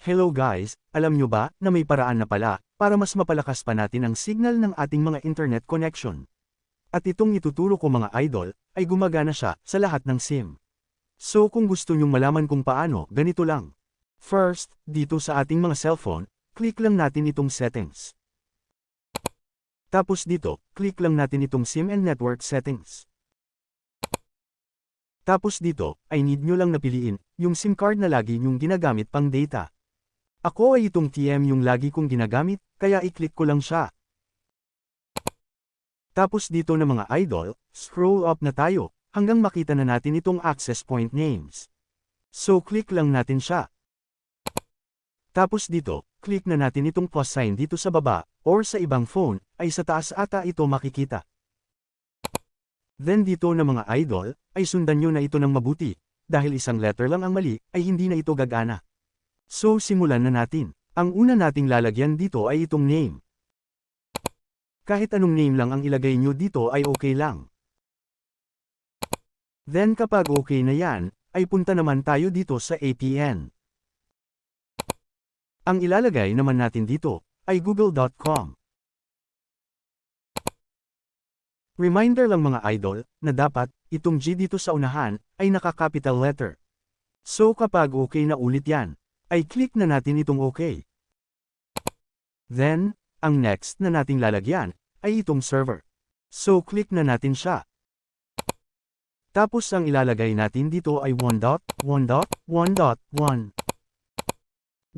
Hello guys, alam nyo ba na may paraan na pala para mas mapalakas pa natin ang signal ng ating mga internet connection? At itong ituturo ko mga idol, ay gumagana siya sa lahat ng SIM. So kung gusto nyong malaman kung paano, ganito lang. First, dito sa ating mga cellphone, click lang natin itong settings. Tapos dito, click lang natin itong SIM and network settings. Tapos dito, ay need nyo lang napiliin, yung SIM card na lagi nyong ginagamit pang data. Ako ay itong TM yung lagi kong ginagamit, kaya i-click ko lang siya. Tapos dito na mga idol, scroll up na tayo, hanggang makita na natin itong access point names. So click lang natin siya. Tapos dito, click na natin itong plus sign dito sa baba, or sa ibang phone, ay sa taas ata ito makikita. Then dito na mga idol, ay sundan nyo na ito ng mabuti, dahil isang letter lang ang mali, ay hindi na ito gagana. So simulan na natin. Ang una nating lalagyan dito ay itong name. Kahit anong name lang ang ilagay nyo dito ay okay lang. Then kapag okay na yan, ay punta naman tayo dito sa APN. Ang ilalagay naman natin dito ay google.com. Reminder lang mga idol, na dapat, itong G dito sa unahan, ay naka-capital letter. So kapag okay na ulit yan, ay click na natin itong okay. Then, ang next na nating lalagyan, ay itong server. So click na natin siya. Tapos ang ilalagay natin dito ay 1.1.1.1.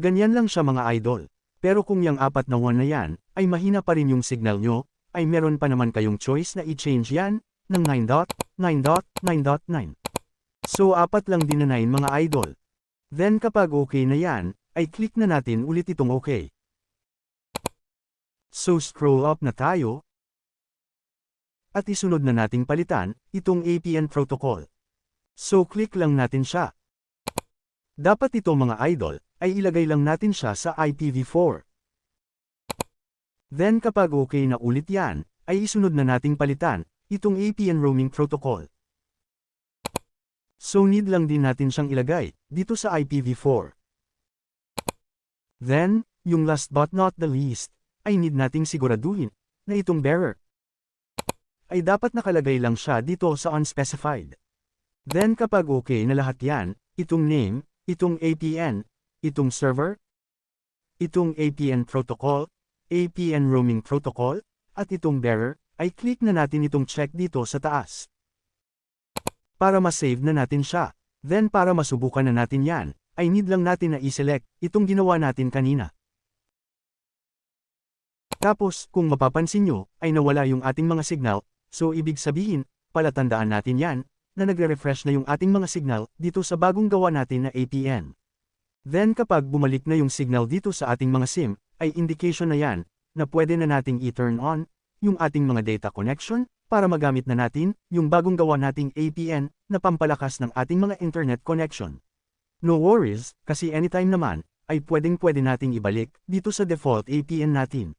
Ganyan lang siya mga idol. Pero kung yung apat na 1 na yan, ay mahina pa rin yung signal nyo, ay meron pa naman kayong choice na i-change yan, ng 9.9.9.9. So apat lang din na 9 mga idol. Then kapag okay na yan, ay click na natin ulit itong okay. So scroll up na tayo. At isunod na nating palitan, itong APN protocol. So click lang natin siya. Dapat ito mga idol, ay ilagay lang natin siya sa IPv4. Then kapag okay na ulit yan, ay isunod na nating palitan, itong APN roaming protocol. So need lang din natin siyang ilagay, dito sa IPv4. Then, yung last but not the least, ay need nating siguraduhin, na itong bearer, ay dapat nakalagay lang siya dito sa unspecified. Then kapag okay na lahat yan, itong name, itong APN, itong server, itong APN protocol, APN roaming protocol, at itong bearer, ay click na natin itong check dito sa taas. Para ma-save na natin siya. Then para masubukan na natin yan, ay need lang natin na i-select itong ginawa natin kanina. Tapos, kung mapapansin nyo, ay nawala yung ating mga signal, so ibig sabihin, palatandaan natin yan, na nagre-refresh na yung ating mga signal dito sa bagong gawa natin na APN. Then kapag bumalik na yung signal dito sa ating mga SIM, ay indication na yan, na pwede na nating i-turn on, yung ating mga data connection, para magamit na natin, yung bagong gawa nating APN, na pampalakas ng ating mga internet connection. No worries, kasi anytime naman, ay pwedeng pwede nating ibalik, dito sa default APN natin.